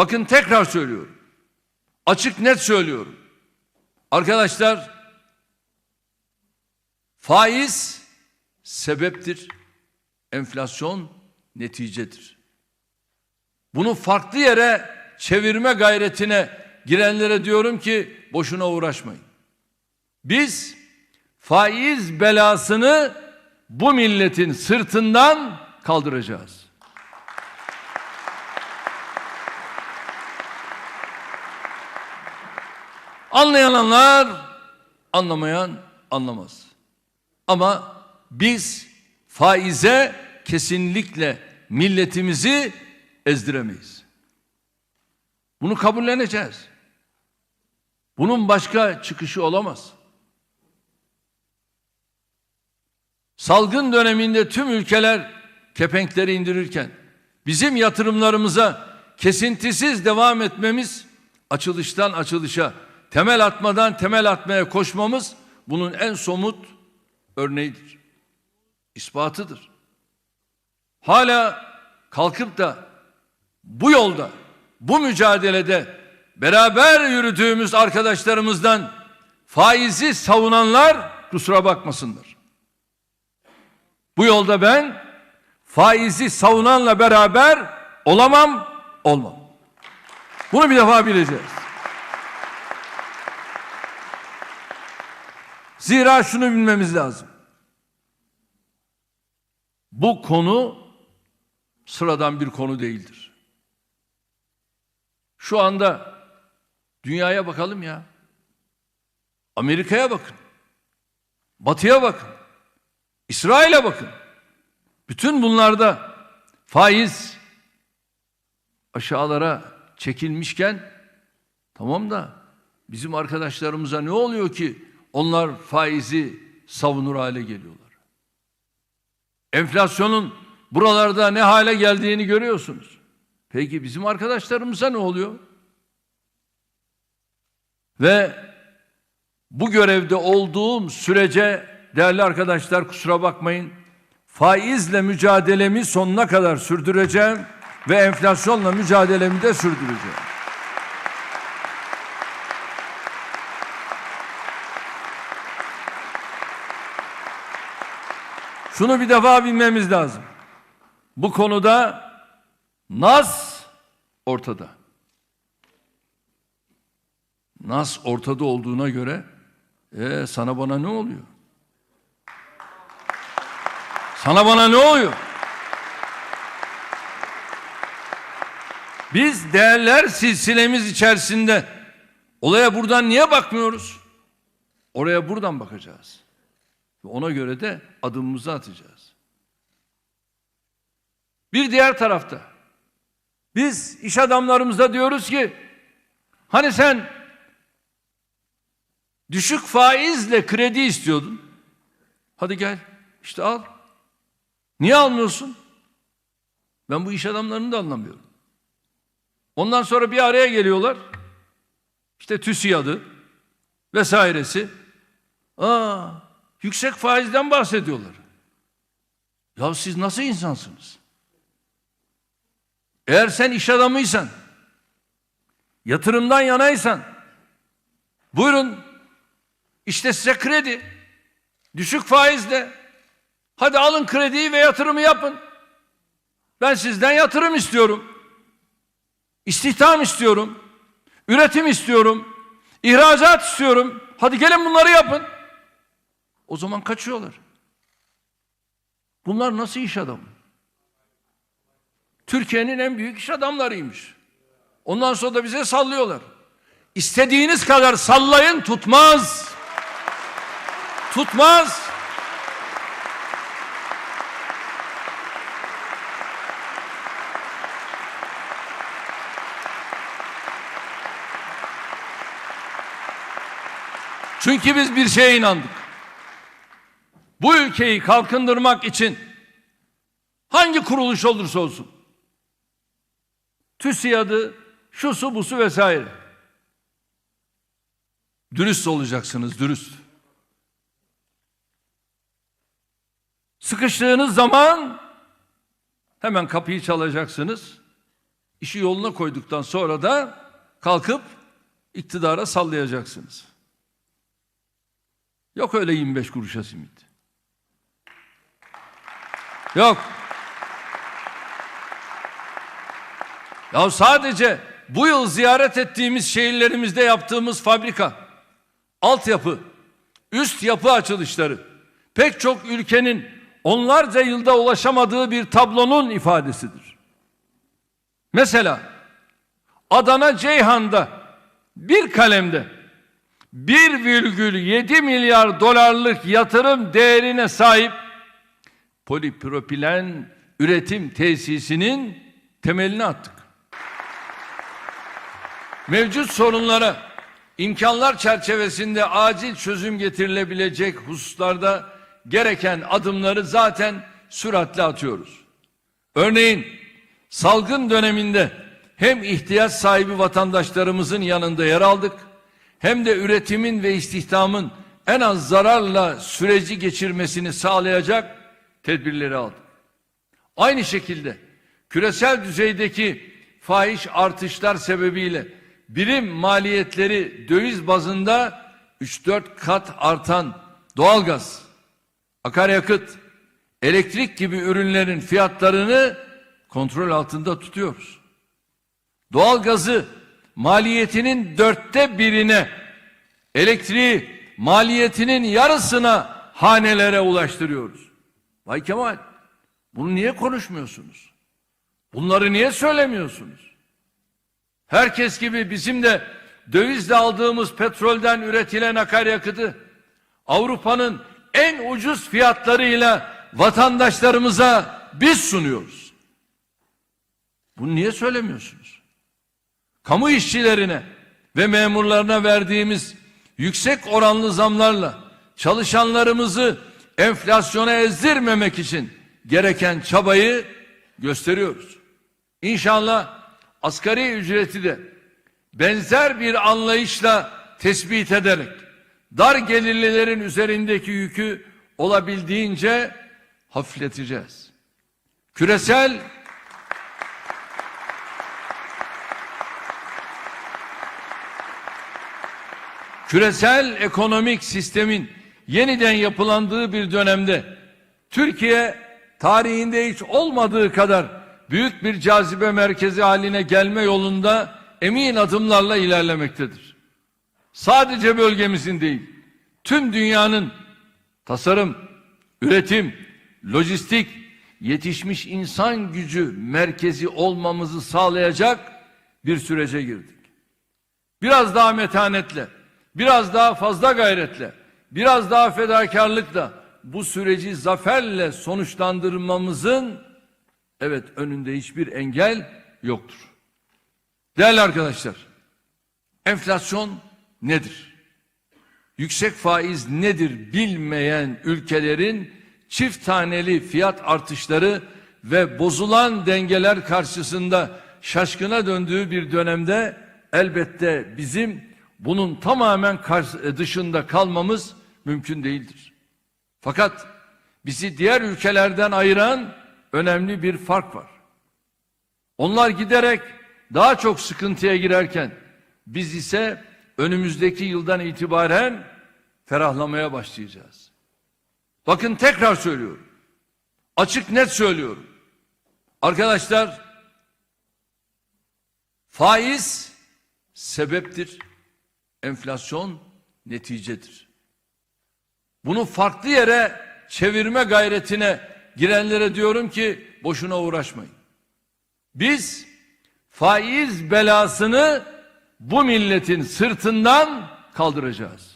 Bakın tekrar söylüyorum. Açık net söylüyorum. Arkadaşlar faiz sebeptir. Enflasyon neticedir. Bunu farklı yere çevirme gayretine girenlere diyorum ki boşuna uğraşmayın. Biz faiz belasını bu milletin sırtından kaldıracağız. Anlayan anlar, anlamayan anlamaz. Ama biz faize kesinlikle milletimizi ezdiremeyiz. Bunu kabulleneceğiz. Bunun başka çıkışı olamaz. Salgın döneminde tüm ülkeler kepenkleri indirirken bizim yatırımlarımıza kesintisiz devam etmemiz açılıştan açılışa temel atmadan temel atmaya koşmamız bunun en somut örneğidir. ispatıdır. Hala kalkıp da bu yolda, bu mücadelede beraber yürüdüğümüz arkadaşlarımızdan faizi savunanlar kusura bakmasınlar. Bu yolda ben faizi savunanla beraber olamam, olmam. Bunu bir defa bileceğiz. Zira şunu bilmemiz lazım. Bu konu sıradan bir konu değildir. Şu anda dünyaya bakalım ya. Amerika'ya bakın. Batı'ya bakın. İsrail'e bakın. Bütün bunlarda faiz aşağılara çekilmişken tamam da bizim arkadaşlarımıza ne oluyor ki onlar faizi savunur hale geliyorlar. Enflasyonun buralarda ne hale geldiğini görüyorsunuz. Peki bizim arkadaşlarımıza ne oluyor? Ve bu görevde olduğum sürece değerli arkadaşlar kusura bakmayın faizle mücadelemi sonuna kadar sürdüreceğim ve enflasyonla mücadelemi de sürdüreceğim. Şunu bir defa bilmemiz lazım. Bu konuda Nas ortada. Nas ortada olduğuna göre e, sana bana ne oluyor? Sana bana ne oluyor? Biz değerler silsilemiz içerisinde olaya buradan niye bakmıyoruz? Oraya buradan bakacağız. Ona göre de adımımızı atacağız. Bir diğer tarafta biz iş adamlarımıza diyoruz ki hani sen düşük faizle kredi istiyordun. Hadi gel işte al. Niye almıyorsun? Ben bu iş adamlarını da anlamıyorum. Ondan sonra bir araya geliyorlar. İşte TÜSİAD'ı vesairesi. Aa, yüksek faizden bahsediyorlar. Ya siz nasıl insansınız? Eğer sen iş adamıysan, yatırımdan yanaysan, buyurun işte size kredi, düşük faizle, hadi alın krediyi ve yatırımı yapın. Ben sizden yatırım istiyorum. İstihdam istiyorum. Üretim istiyorum. ihracat istiyorum. Hadi gelin bunları yapın. O zaman kaçıyorlar. Bunlar nasıl iş adamı? Türkiye'nin en büyük iş adamlarıymış. Ondan sonra da bize sallıyorlar. İstediğiniz kadar sallayın tutmaz. Tutmaz. Çünkü biz bir şeye inandık. Bu ülkeyi kalkındırmak için hangi kuruluş olursa olsun TÜSİAD'ı, şusu busu vesaire. Dürüst olacaksınız, dürüst. Sıkıştığınız zaman hemen kapıyı çalacaksınız. işi yoluna koyduktan sonra da kalkıp iktidara sallayacaksınız. Yok öyle 25 kuruşa simit. Yok. Ya sadece bu yıl ziyaret ettiğimiz şehirlerimizde yaptığımız fabrika, altyapı, üst yapı açılışları pek çok ülkenin onlarca yılda ulaşamadığı bir tablonun ifadesidir. Mesela Adana Ceyhan'da bir kalemde 1,7 milyar dolarlık yatırım değerine sahip polipropilen üretim tesisinin temelini attık. Mevcut sorunlara imkanlar çerçevesinde acil çözüm getirilebilecek hususlarda gereken adımları zaten süratle atıyoruz. Örneğin salgın döneminde hem ihtiyaç sahibi vatandaşlarımızın yanında yer aldık hem de üretimin ve istihdamın en az zararla süreci geçirmesini sağlayacak tedbirleri aldık. Aynı şekilde küresel düzeydeki fahiş artışlar sebebiyle birim maliyetleri döviz bazında 3-4 kat artan doğalgaz, akaryakıt, elektrik gibi ürünlerin fiyatlarını kontrol altında tutuyoruz. Doğalgazı maliyetinin dörtte birine, elektriği maliyetinin yarısına hanelere ulaştırıyoruz. Vay Kemal, bunu niye konuşmuyorsunuz? Bunları niye söylemiyorsunuz? Herkes gibi bizim de dövizle aldığımız petrolden üretilen akaryakıtı Avrupa'nın en ucuz fiyatlarıyla vatandaşlarımıza biz sunuyoruz. Bunu niye söylemiyorsunuz? Kamu işçilerine ve memurlarına verdiğimiz yüksek oranlı zamlarla çalışanlarımızı enflasyona ezdirmemek için gereken çabayı gösteriyoruz. İnşallah asgari ücreti de benzer bir anlayışla tespit ederek dar gelirlilerin üzerindeki yükü olabildiğince hafifleteceğiz. Küresel küresel ekonomik sistemin yeniden yapılandığı bir dönemde Türkiye tarihinde hiç olmadığı kadar büyük bir cazibe merkezi haline gelme yolunda emin adımlarla ilerlemektedir. Sadece bölgemizin değil, tüm dünyanın tasarım, üretim, lojistik, yetişmiş insan gücü merkezi olmamızı sağlayacak bir sürece girdik. Biraz daha metanetle, biraz daha fazla gayretle, biraz daha fedakarlıkla bu süreci zaferle sonuçlandırmamızın evet önünde hiçbir engel yoktur. Değerli arkadaşlar, enflasyon nedir? Yüksek faiz nedir bilmeyen ülkelerin çift taneli fiyat artışları ve bozulan dengeler karşısında şaşkına döndüğü bir dönemde elbette bizim bunun tamamen dışında kalmamız mümkün değildir. Fakat bizi diğer ülkelerden ayıran önemli bir fark var. Onlar giderek daha çok sıkıntıya girerken biz ise önümüzdeki yıldan itibaren ferahlamaya başlayacağız. Bakın tekrar söylüyorum. Açık net söylüyorum. Arkadaşlar faiz sebeptir. Enflasyon neticedir. Bunu farklı yere çevirme gayretine girenlere diyorum ki boşuna uğraşmayın. Biz faiz belasını bu milletin sırtından kaldıracağız.